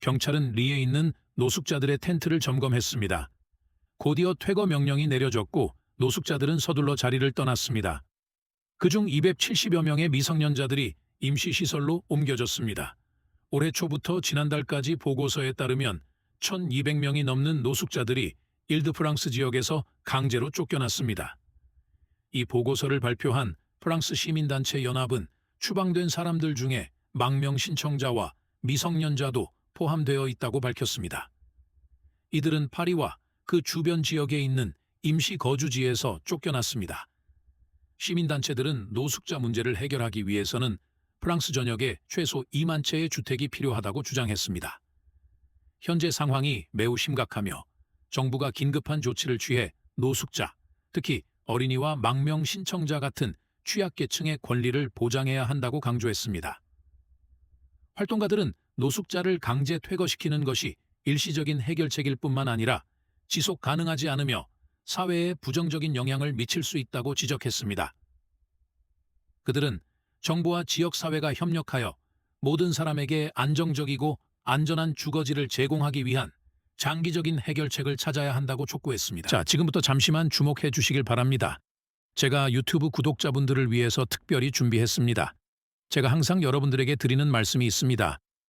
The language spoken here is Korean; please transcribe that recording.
경찰은 리에 있는 노숙자들의 텐트를 점검했습니다. 곧이어 퇴거 명령이 내려졌고 노숙자들은 서둘러 자리를 떠났습니다. 그중 270여 명의 미성년자들이 임시시설로 옮겨졌습니다. 올해 초부터 지난달까지 보고서에 따르면 1200명이 넘는 노숙자들이 일드프랑스 지역에서 강제로 쫓겨났습니다. 이 보고서를 발표한 프랑스 시민단체 연합은 추방된 사람들 중에 망명 신청자와 미성년자도 포함되어 있다고 밝혔습니다. 이들은 파리와 그 주변 지역에 있는 임시 거주지에서 쫓겨났습니다. 시민단체들은 노숙자 문제를 해결하기 위해서는 프랑스 전역에 최소 2만 채의 주택이 필요하다고 주장했습니다. 현재 상황이 매우 심각하며 정부가 긴급한 조치를 취해 노숙자, 특히 어린이와 망명 신청자 같은 취약계층의 권리를 보장해야 한다고 강조했습니다. 활동가들은 노숙자를 강제 퇴거시키는 것이 일시적인 해결책일 뿐만 아니라 지속 가능하지 않으며 사회에 부정적인 영향을 미칠 수 있다고 지적했습니다. 그들은 정부와 지역사회가 협력하여 모든 사람에게 안정적이고 안전한 주거지를 제공하기 위한 장기적인 해결책을 찾아야 한다고 촉구했습니다. 자, 지금부터 잠시만 주목해 주시길 바랍니다. 제가 유튜브 구독자분들을 위해서 특별히 준비했습니다. 제가 항상 여러분들에게 드리는 말씀이 있습니다.